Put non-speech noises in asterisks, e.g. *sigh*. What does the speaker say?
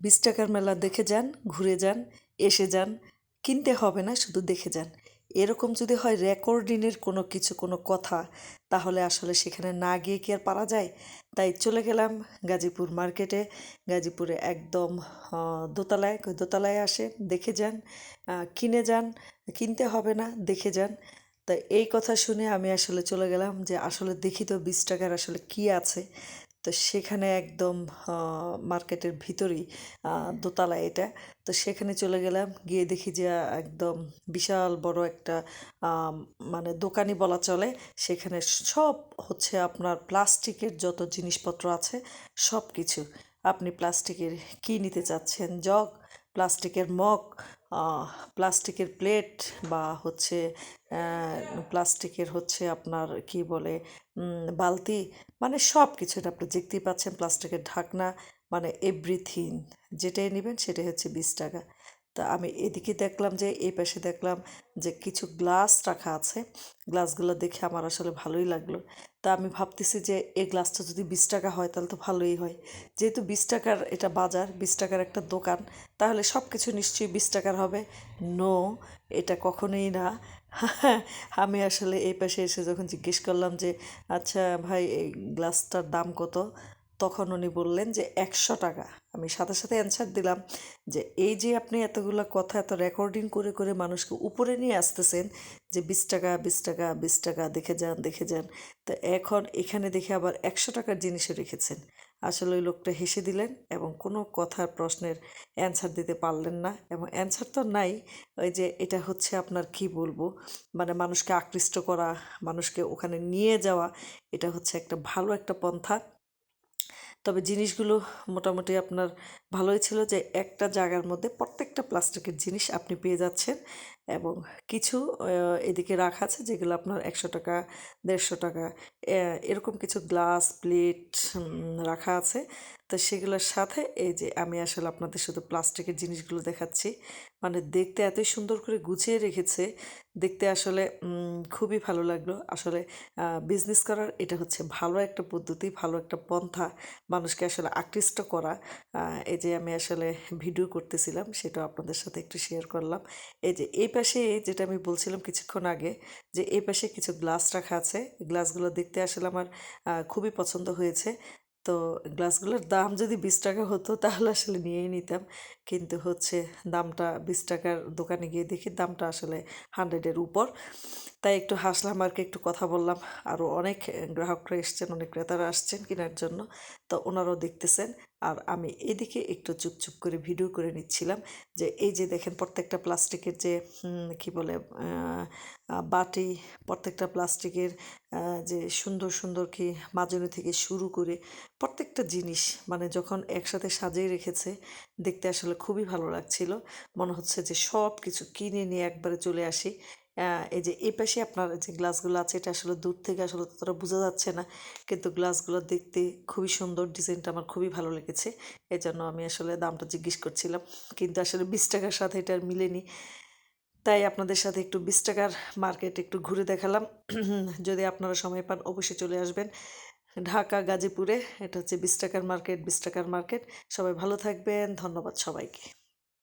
বিশ টাকার মেলা দেখে যান, ঘুরে যান, এসে যান, কিনতে হবে না, শুধু দেখে যান। এরকম যদি হয় রেকর্ডিংয়ের কোনো কিছু, কোনো কথা, তাহলে আসলে সেখানে না গিয়ে কি আর পারা যায়? তাই চলে গেলাম গাজীপুর মার্কেটে। গাজীপুরে একদম দোতলায় দোতলায় আসে, দেখে যান কিনে যান, কিনতে হবে না, দেখে যান। তা এই কথা শুনে আমি আসলে চলে গেলাম যে আসলে দেখি তো বিশ টাকার আসলে কি আছে? তো সেখানে একদম মার্কেটের ভিতরেই আহ, দোতলায় এটা। তো সেখানে চলে গেলাম গিয়ে দেখি যে একদম বিশাল বড় একটা মানে দোকানই বলা চলে। সেখানে সব হচ্ছে আপনার প্লাস্টিকের যত জিনিসপত্র আছে সব কিছু আপনি প্লাস্টিকের কি নিতে চাচ্ছেন? জগ প্লাস্টিকের মগ প্লাস্টিকের প্লেট বা হচ্ছে প্লাস্টিকের হচ্ছে আপনার কি বলে বালতি মানে সব কিছু এটা আপনি দেখতেই পাচ্ছেন, প্লাস্টিকের ঢাকনা মানে এভরিথিং যেটাই নেবেন সেটাই হচ্ছে বিশ টাকা। তা আমি এদিকে দেখলাম যে, এই পাশে দেখলাম যে কিছু গ্লাস রাখা আছে। গ্লাসগুলো দেখে আমার আসলে ভালোই লাগল। তা আমি ভাবতেছি যে, এই গ্লাসটা যদি বিশ টাকা হয় তাহলে তো ভালোই হয়। যেহেতু বিশ টাকার এটা বাজার, বিশ টাকার একটা দোকান, তাহলে সব কিছু নিশ্চয়ই বিশ টাকার হবে। নো, এটা কখনোই না। আমি আসলে এই পাশে এসে যখন জিজ্ঞেস করলাম যে আচ্ছা ভাই, এই গ্লাসটার দাম কত? তখন উনি বললেন যে, একশো টাকা। আমি সাথে সাথে অ্যান্সার দিলাম যে, এই যে আপনি এতগুলো কথা, এত রেকর্ডিং করে করে মানুষকে উপরে নিয়ে আসতেছেন যে, বিশ টাকা বিশ টাকা বিশ টাকা, দেখে যান দেখে যান, তো এখন এখানে দেখে আবার একশো টাকার জিনিসও রেখেছেন। আসলে ওই লোকটা হেসে দিলেন এবং কোনো কথার প্রশ্নের অ্যান্সার দিতে পারলেন না এবং অ্যান্সার তো নাই, ওই যে এটা হচ্ছে আপনার কি বলব মানে মানুষকে আকৃষ্ট করা, মানুষকে ওখানে নিয়ে যাওয়া, এটা হচ্ছে একটা ভালো একটা পন্থা। তবে জিনিসগুলো মোটামুটি আপনার ভালোই ছিল যে একটা জায়গার মধ্যে প্রত্যেকটা প্লাস্টিকের জিনিস আপনি পেয়ে যাচ্ছেন এবং কিছু এদিকে রাখা আছে যেগুলো আপনার একশো টাকা, দেড়শো টাকা এরকম কিছু গ্লাস, প্লেট রাখা আছে। তো সেগুলোর সাথে এই যে আমি আসলে আপনাদের শুধু প্লাস্টিকের জিনিসগুলো দেখাচ্ছি মানে দেখতে এতই সুন্দর করে গুছিয়ে রেখেছে, দেখতে আসলে খুবই ভালো লাগল। আসলে বিজনেস করার এটা হচ্ছে ভালো একটা পদ্ধতি, ভালো একটা পন্থা মানুষকে আসলে আকৃষ্ট করা। এই যে আমি আসলে ভিডিও করতেছিলাম সেটা আপনাদের সাথে একটু শেয়ার করলাম। এই যে এই পাশে যেটা আমি বলছিলাম কিছুক্ষণ আগে, যে এই পাশে কিছু গ্লাস রাখা আছে গ্লাসগুলো দেখতে আসলে আমার খুবই পছন্দ হয়েছে। তো গ্লাসগুলোর দাম যদি বিশ টাকা হতো, তাহলে আসলে নিয়েই নিতাম। কিন্তু হচ্ছে দামটা বিশ টাকার দোকানে গিয়ে দেখি দামটা আসলে হান্ড্রেডের উপর। তাই একটু হাসলাম আর কি, একটু কথা বললাম। আরও অনেক গ্রাহকরা এসছেন, অনেক ক্রেতারা আসছেন কেনার জন্য। তো ওনারাও দেখতেছেন। আর আমি এদিকে একটু চুপচুপ করে ভিডিও করে নিচ্ছিলাম যে এই যে দেখেন প্রত্যেকটা প্লাস্টিকের যে কি বলে বাটি, প্রত্যেকটা প্লাস্টিকের যে সুন্দর সুন্দর কি মাজনি থেকে শুরু করে প্রত্যেকটা জিনিস মানে যখন একসাথে সাজিয়ে রেখেছে, দেখতে আসলে খুবই ভালো লাগছিল। মনে হচ্ছে যে সব কিছু কিনে নিয়ে একবারে চলে আসি। এই যে এই পাশে আপনার যে গ্লাসগুলো আছে, এটা আসলে দূর থেকে আসলে ততটা বোঝা যাচ্ছে না। কিন্তু গ্লাসগুলো দেখতে খুবই সুন্দর, ডিজাইনটা আমার খুবই ভালো লেগেছে। এই জন্য আমি আসলে দামটা জিজ্ঞেস করছিলাম। কিন্তু আসলে বিশ টাকার সাথে এটা আর মিলেনি। তাই আপনাদের সাথে একটু বিশ টাকার মার্কেট একটু ঘুরে দেখালাম। *clears throat* যদি আপনারা সময় পান, অবশ্যই চলে আসবেন। ঢাকা, গাজীপুরে এটা হচ্ছে বিশ টাকার মার্কেট বিশ টাকার মার্কেট সবাই ভালো থাকবেন। ধন্যবাদ সবাইকে।